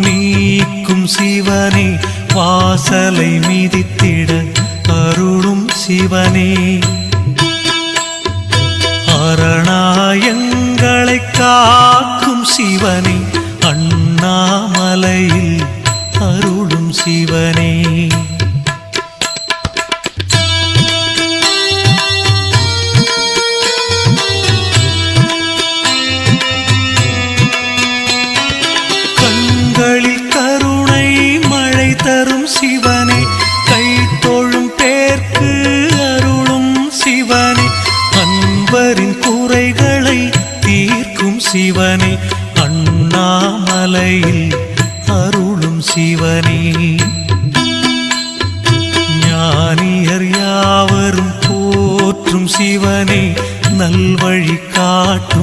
நீக்கும் சிவனே வாசலை மிதித்திட அருளும் சிவனே. அரணாயங்களை காக்கும் சிவனே அண்ணாமலையில் அருளும் சிவனே. கண்களில் கருணை மழை தரும் சிவனே கை தோழும் பேர்க்கு அருளும் சிவனே அன்பரின் குறைகளை தீர்க்கும் சிவனே அண்ணாமலையில் அருளும் சிவனே. ஞானியர் யாவரும் போற்றும் சிவனே நல்வழி காட்டும்